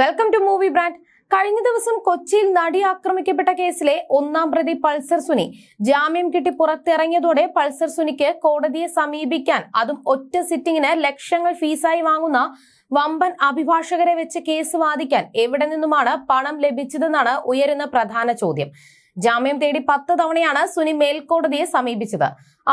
Welcome to movie brand കഴിഞ്ഞ ദിവസം കൊച്ചിയിൽ നടി ആക്രമിക്കപ്പെട്ട കേസിലെ ഒന്നാം പ്രതി പൾസർ സുനി ജാമ്യം കിട്ടി പുറത്തിറങ്ങിയതോടെ പൾസർ സുനിക്ക് കോടതിയെ സമീപിക്കാൻ അതും ഒറ്റ സിറ്റിംഗിന് ലക്ഷങ്ങൾ ഫീസായി വാങ്ങുന്ന വമ്പൻ അഭിഭാഷകരെ വെച്ച് കേസ് വാദിക്കാൻ എവിടെ നിന്നുമാണ് പണം ലഭിച്ചതെന്നാണ് ഉയരുന്ന പ്രധാന ചോദ്യം. ജാമ്യം തേടി പത്ത് തവണയാണ് സുനി മേൽക്കോടതിയെ സമീപിച്ചത്.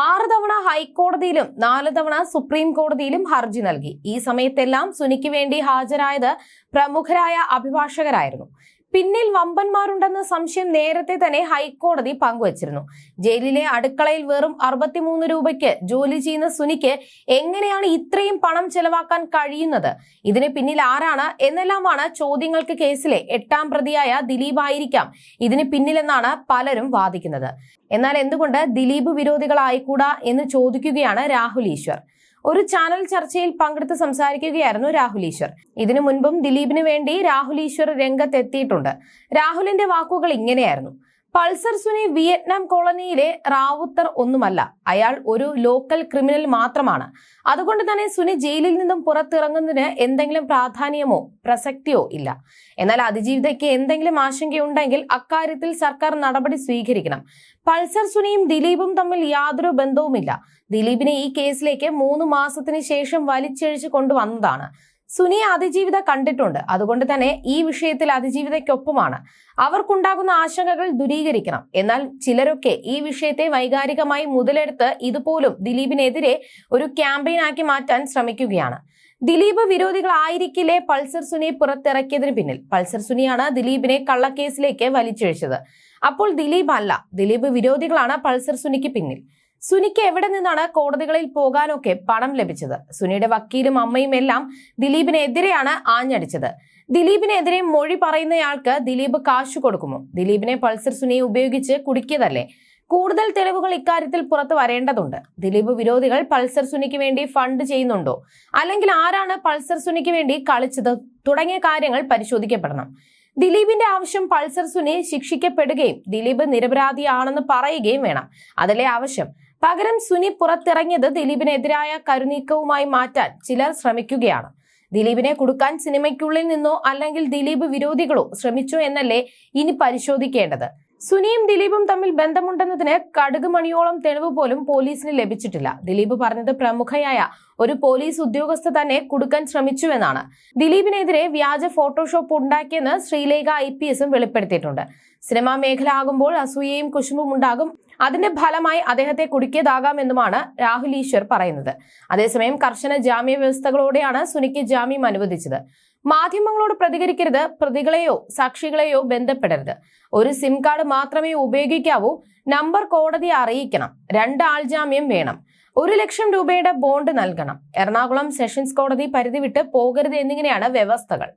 ആറ് തവണ ഹൈക്കോടതിയിലും നാല് തവണ സുപ്രീം കോടതിയിലും ഹർജി നൽകി. ഈ സമയത്തെല്ലാം സുനിക്ക് വേണ്ടി ഹാജരായത് പ്രമുഖരായ അഭിഭാഷകരായിരുന്നു. പിന്നിൽ വമ്പന്മാരുണ്ടെന്ന സംശയം നേരത്തെ തന്നെ ഹൈക്കോടതി പങ്കുവച്ചിരുന്നു. ജയിലിലെ അടുക്കളയിൽ വെറും അറുപത്തിമൂന്ന് രൂപയ്ക്ക് ജോലി ചെയ്യുന്ന സുനിക്ക് എങ്ങനെയാണ് ഇത്രയും പണം ചെലവാക്കാൻ കഴിയുന്നത്? ഇതിന് പിന്നിൽ ആരാണ്? എന്നെല്ലാമാണ് ചോദ്യങ്ങൾക്ക് കേസിലെ എട്ടാം പ്രതിയായ ദിലീപ് ആയിരിക്കാം. ഇതിന് പിന്നിലെന്നാണ് പലരും വാദിക്കുന്നത്. എന്നാൽ എന്തുകൊണ്ട് ദിലീപ് വിരോധികളായിക്കൂടാ എന്ന് ചോദിക്കുകയാണ് രാഹുൽ ഈശ്വർ. ഒരു ചാനൽ ചർച്ചയിൽ പങ്കെടുത്ത് സംസാരിക്കുകയായിരുന്നു രാഹുൽ ഈശ്വർ. ഇതിനു മുൻപും ദിലീപിന് വേണ്ടി രാഹുൽ ഈശ്വർ രംഗത്തെത്തിയിട്ടുണ്ട്. രാഹുലിന്റെ വാക്കുകൾ ഇങ്ങനെയായിരുന്നു. പൾസർ സുനി വിയറ്റ്നാം കോളനിയിലെ റാവുത്തർ ഒന്നുമല്ല. അയാൾ ഒരു ലോക്കൽ ക്രിമിനൽ മാത്രമാണ്. അതുകൊണ്ട് തന്നെ സുനി ജയിലിൽ നിന്നും പുറത്തിറങ്ങുന്നതിന് എന്തെങ്കിലും പ്രാധാന്യമോ പ്രസക്തിയോ ഇല്ല. എന്നാൽ അതിജീവിതയ്ക്ക് എന്തെങ്കിലും ആശങ്കയുണ്ടെങ്കിൽ അക്കാര്യത്തിൽ സർക്കാർ നടപടി സ്വീകരിക്കണം. പൾസർ സുനിയും ദിലീപും തമ്മിൽ യാതൊരു ബന്ധവുമില്ല. ദിലീപിനെ ഈ കേസിലേക്ക് മൂന്ന് മാസത്തിന് ശേഷം വലിച്ചഴിച്ചു കൊണ്ടുവന്നതാണ്. സുനിയെ അതിജീവിത കണ്ടിട്ടുണ്ട്. അതുകൊണ്ട് തന്നെ ഈ വിഷയത്തിൽ അതിജീവിതയ്ക്കൊപ്പമാണ്. അവർക്കുണ്ടാകുന്ന ആശങ്കകൾ ദുരീകരിക്കണം. എന്നാൽ ചിലരൊക്കെ ഈ വിഷയത്തെ വൈകാരികമായി മുതലെടുത്ത് ഇതുപോലും ദിലീപിനെതിരെ ഒരു ക്യാമ്പയിൻ ആക്കി മാറ്റാൻ ശ്രമിക്കുകയാണ്. ദിലീപ് വിരോധികളായിരിക്കില്ലേ പൾസർ സുനി പുറത്തിറക്കിയതിന് പിന്നിൽ? പൾസർ സുനിയാണ് ദിലീപിനെ കള്ളക്കേസിലേക്ക് വലിച്ചിഴച്ചത്. അപ്പോൾ ദിലീപ് അല്ല. ദിലീപ് വിരോധികളാണ് പൾസർ സുനിക്ക് പിന്നിൽ. സുനിക്ക് എവിടെ നിന്നാണ് കോടതികളിൽ പോകാനൊക്കെ പണം ലഭിച്ചത്? സുനിയുടെ വക്കീലും അമ്മയും എല്ലാം ദിലീപിനെതിരെയാണ് ആഞ്ഞടിച്ചത്. ദിലീപിനെതിരെ മൊഴി പറയുന്നയാൾക്ക് ദിലീപ് കാശ് കൊടുക്കുമോ? ദിലീപിനെ പൾസർ സുനിയെ ഉപയോഗിച്ച് കുടുക്കിയതല്ലേ? കൂടുതൽ തെളിവുകൾ ഇക്കാര്യത്തിൽ പുറത്തു വരേണ്ടതുണ്ട്. ദിലീപ് വിരോധികൾ പൾസർ സുനിക്ക് വേണ്ടി ഫണ്ട് ചെയ്യുന്നുണ്ടോ? അല്ലെങ്കിൽ ആരാണ് പൾസർ സുനിക്ക് വേണ്ടി കളിച്ചത്? തുടങ്ങിയ കാര്യങ്ങൾ പരിശോധിക്കപ്പെടണം. ദിലീപിന്റെ ആവശ്യം പൾസർ സുനി ശിക്ഷിക്കപ്പെടുകയും ദിലീപ് നിരപരാധിയാണെന്ന് പറയുകയും വേണം. അതല്ലേ ആവശ്യം? പകരം സുനി പുറത്തിറങ്ങിയത് ദിലീപിനെതിരായ കരുനീക്കവുമായി മാറ്റാൻ ചിലർ ശ്രമിക്കുകയാണ്. ദിലീപിനെ കൊടുക്കാൻ സിനിമയ്ക്കുള്ളിൽ നിന്നോ അല്ലെങ്കിൽ ദിലീപ് വിരോധികളോ ശ്രമിച്ചോ എന്നല്ലേ ഇനി പരിശോധിക്കേണ്ടത്? സുനിയും ദിലീപും തമ്മിൽ ബന്ധമുണ്ടെന്നതിന് കടുക് മണിയോളം തെളിവ് പോലും പോലീസിന് ലഭിച്ചിട്ടില്ല. ദിലീപ് പറഞ്ഞത് പ്രമുഖയായ ഒരു പോലീസ് ഉദ്യോഗസ്ഥ തന്നെ കുടുക്കാൻ ശ്രമിച്ചുവെന്നാണ് ദിലീപിനെതിരെ വ്യാജ ഫോട്ടോഷോപ്പ് ഉണ്ടാക്കിയെന്ന് ശ്രീലേഖ ഐ പി എസും വെളിപ്പെടുത്തിയിട്ടുണ്ട്. സിനിമാ മേഖല ആകുമ്പോൾ അസൂയയും കുശുമ്പും ഉണ്ടാകും. അതിന്റെ ഫലമായി അദ്ദേഹത്തെ കുടുക്കിയതാകാമെന്നുമാണ് രാഹുൽ ഈശ്വർ പറയുന്നത്. അതേസമയം കർശന ജാമ്യ വ്യവസ്ഥകളോടെയാണ് സുനിക്ക് ജാമ്യം അനുവദിച്ചത്. മാധ്യമങ്ങളോട് പ്രതികരിക്കരുത് പ്രതികളെയോ സാക്ഷികളെയോ ബന്ധപ്പെടരുത്. ഒരു സിം കാർഡ് മാത്രമേ ഉപയോഗിക്കാവൂ നമ്പർ കോടതിയെ അറിയിക്കണം രണ്ട് ആൾ ജാമ്യം വേണം ഒരു ലക്ഷം രൂപയുടെ ബോണ്ട് നൽകണം. എറണാകുളം സെഷൻസ് കോടതി പരിധി വിട്ട് പോകരുത് എന്നിങ്ങനെയാണ് വ്യവസ്ഥകൾ.